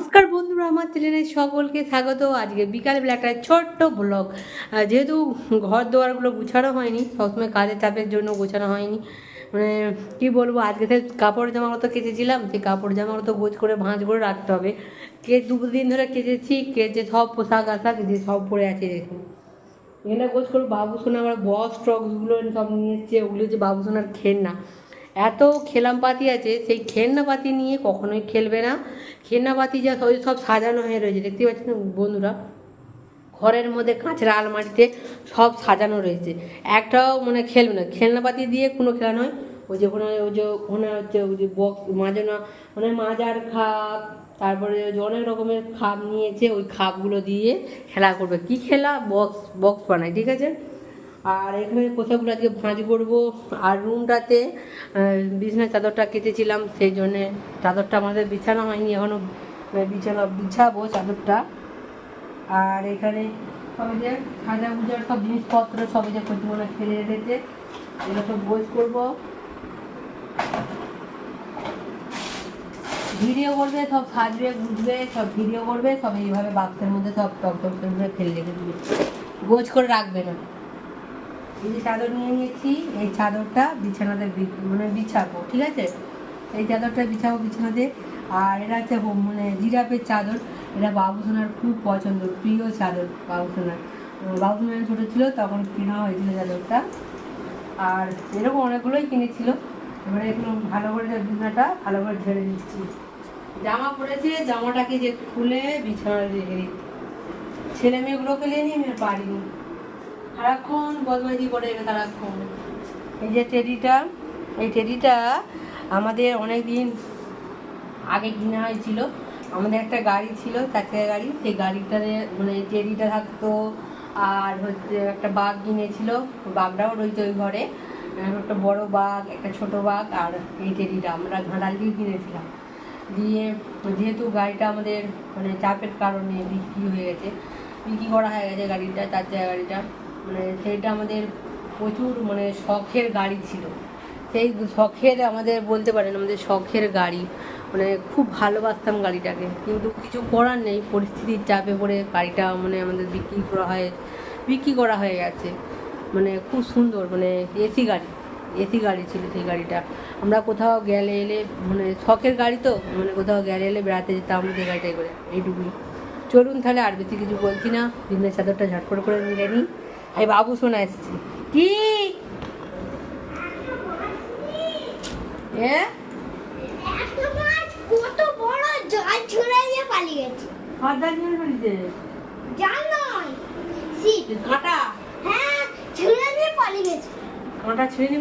নমস্কার বন্ধুরা, আমার চ্যানেলে সকলকে স্বাগত। আজকে বিকালবেলা একটা ছোট্ট ব্লগ। যেহেতু ঘর দোয়ারগুলো গুছানো হয়নি, সবসময় কাজের চাপের জন্য গোছানো হয়নি। মানে কি বলব, আজকে তো কাপড় জামাগুলো তো কেচেছিলাম, সেই কাপড় জামাগুলো তো গোছ করে, ভাঁজ করে রাখতে হবে। কে দুদিন ধরে কেচেছি কেচে সব পোশাক আশাক, যে সব পরে আছে, দেখুন। এখানে গোছ করে বাবু সোনা আবার বক্স টক্সগুলো সব নিয়ে এসছে, ওগুলো যে বাবু সোনার খেলনা। এত খেলাম পাতি আছে, সেই খেলনা পাতি নিয়ে কখনোই খেলবে না। খেলনা পাতি যা ওই সব সাজানো হয়ে রয়েছে। দেখতে পাচ্ছেন বন্ধুরা, ঘরের মধ্যে কাঁচের আলমারিতে সব সাজানো রয়েছে। একটাও মানে খেলবে না। খেলনাপাতি দিয়ে কোনো খেলা নয়। ওই যে ওখানে ওই যে ওখানে হচ্ছে ওই যে বক্স মাজানো মানে মাজার খাপ, তারপরে অনেক রকমের খাপ নিয়েছে। ওই খাপগুলো দিয়ে খেলা করবে। কি খেলা? বক্স বক্স বানায়, ঠিক আছে? আর এখানে পোশাকগুলো আজকে ভাঁজ করব। আর রুমটাতে বিছানার চাদরটা কেটেছিলাম সেই জন্যে চাদরটা আমাদের বিছানো হয়নি এখনও বিছানা, বিছাবো চাদরটা। আর এখানে সব যে সাজা গুজার সব জিনিসপত্র, সব যে প্রতিমা ফেলে রেখেছে, এগুলো সব গোছ করব। ভিডিও করবে, সব সাজবে, গুজবে, সব ভিডিও করবে, সব এইভাবে বাক্সের মধ্যে সব টপ টপ করে ফেলে রেখে দিবে। গোছ করে রাখবে না। এই যে চাদর নিয়ে নিয়েছি, এই চাদরটা বিছানাতে মানে বিছাবো, ঠিক আছে? এই চাদরটা বিছাবো বিছানাতে। আর এটা হচ্ছে মানে জিরাপের চাদর। এটা বাবুসোনার খুব পছন্দ, প্রিয় চাদর বাবুসোনার। বাবুসোনা যখন ছোটো ছিল তখন কেনা হয়েছিল চাদরটা। আর এরকম অনেকগুলোই কিনেছিল। এবারে এগুলো ভালো করে বিছানাটা ভালো করে ঝেড়ে দিচ্ছি জামা পরেছে জামাটাকে যে খুলে বিছানা রেখে দিচ্ছি। ছেলে মেয়েগুলোকে নিয়ে নিয়ে পারিনি। সারাক্ষণ বদমাইজি করে সারাক্ষণ। এই যে টেডিটা, এই টেডিটা আমাদের অনেক দিন আগে কিনা হয়েছিল। আমাদের একটা গাড়ি ছিল চার চাকা গাড়ি। সেই গাড়িটাতে মানে টেডিটা থাকতো আর হচ্ছে একটা বাঘ কিনেছিল। বাঘটাও রয়েছে ওই ঘরে। একটা বড় বাঘ, একটা ছোট বাঘ আর এই টেডিটা আমরা ঘাটাল দিয়ে কিনেছিলাম। দিয়ে যেহেতু গাড়িটা আমাদের মানে চাপের কারণে বিক্রি হয়ে গেছে, বিক্রি করা হয়ে গেছে গাড়িটা চার চাকা গাড়িটা। মানে সেইটা আমাদের প্রচুর মানে শখের গাড়ি ছিল। সেই শখের আমাদের বলতে পারেন আমাদের শখের গাড়ি। মানে খুব ভালোবাসতাম গাড়িটাকে। কিন্তু কিছু করার নেই পরিস্থিতির চাপে পড়ে গাড়িটা মানে আমাদের বিক্রি করা হয়, বিক্রি করা হয়ে গেছে। মানে খুব সুন্দর মানে এসি গাড়ি এসি গাড়ি ছিল সেই গাড়িটা। আমরা কোথাও গেলে এলে মানে শখের গাড়ি তো মানে কোথাও গেলে এলে বেড়াতে যেতাম সেই গাড়িটাই করে, এইটুকুই। চলুন তাহলে আর বেশি কিছু বলছি না। দিনের চাদরটা ঝটপট করে মিলে নিই। এই বাবু শোনা এসছি। কি? ছুঁড়ে নিয়ে নয় কাঁটা? হ্যাঁ দিয়ে পালিয়ে গেছে কাঁটা নিয়ে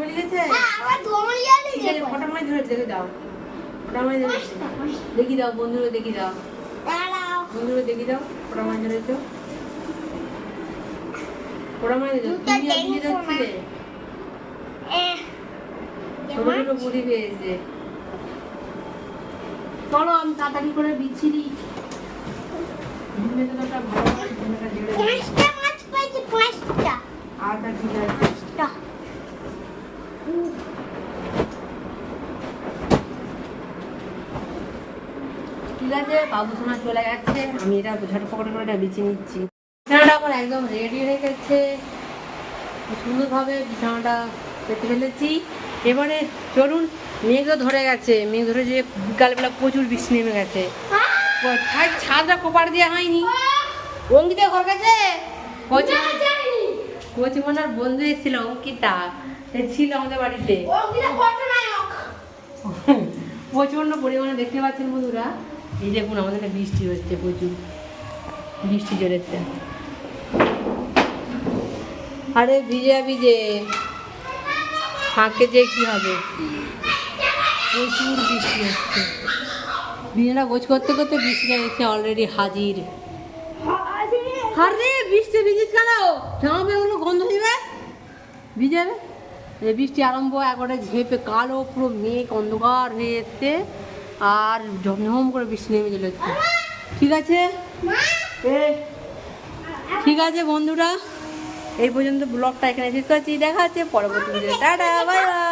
মাছ ধরে দেখে দাও। মাছ দেখি দাও বন্ধুরা দেখি দাও। বন্ধুরা দেখি দাও ফটো মাছ ধরেছো। মাছ ধরেছো তুমি আর যাচ্ছিলে? এহ, ছোট ছোট বুড়ি পেয়েছে। চলো আমি তাড়াতাড়ি করে বিচ্ছিরি। আচ্ছা ঠিক আছে। পাঁচটা। ঠিক আছে বাবু সোনা চলে গেছে। আমি এটা ঝটপট করে এটা বিছিয়ে নিচ্ছি। বিছানাটা আমার একদম রেডি হয়ে গেছে সুন্দরভাবে বিছানাটা পেতে ফেলেছি। এবারে চলুন মেঘ ধরে গেছে। মেঘ ধরে যে বিকালবেলা প্রচুর বৃষ্টি নেমে গেছে। ছাদ ছাদটা কোপার দেওয়া হয়নি? অঙ্কিতা ঘর গেছে? কচি কচিমনার বন্ধু এসেছিল অঙ্কিতা। সে ছিল আমাদের বাড়িতে। প্রচণ্ড পরিমাণে দেখতে পাচ্ছেন বন্ধুরা। এই দেখুন আমাদের বৃষ্টি হচ্ছে প্রচুর। বৃষ্টি জোরেছে আরে ভিজে ভিজে। ফাঁকে যে কি হবে? প্রচুর বৃষ্টি হচ্ছে। বিছানা গোছ করতে করতে বৃষ্টিটা এসে অলরেডি হাজির। আরে বৃষ্টি ভিজিস কেন? জামা প্যান্টগুলো গন্ধ দিবে? ভিজাবে এই বৃষ্টি আরম্ভ একবারে ঝেপে কালো পুরো মেঘ অন্ধকার হয়ে এসছে। আর ঝমঝম করে বৃষ্টি নেমে চলে যাচ্ছে ঠিক আছে? ঠিক আছে বন্ধুরা। এই পর্যন্ত ব্লগটা এখানে শেষ করছি। দেখা হচ্ছে পরবর্তী ভিডিও টাটা বাই বাই।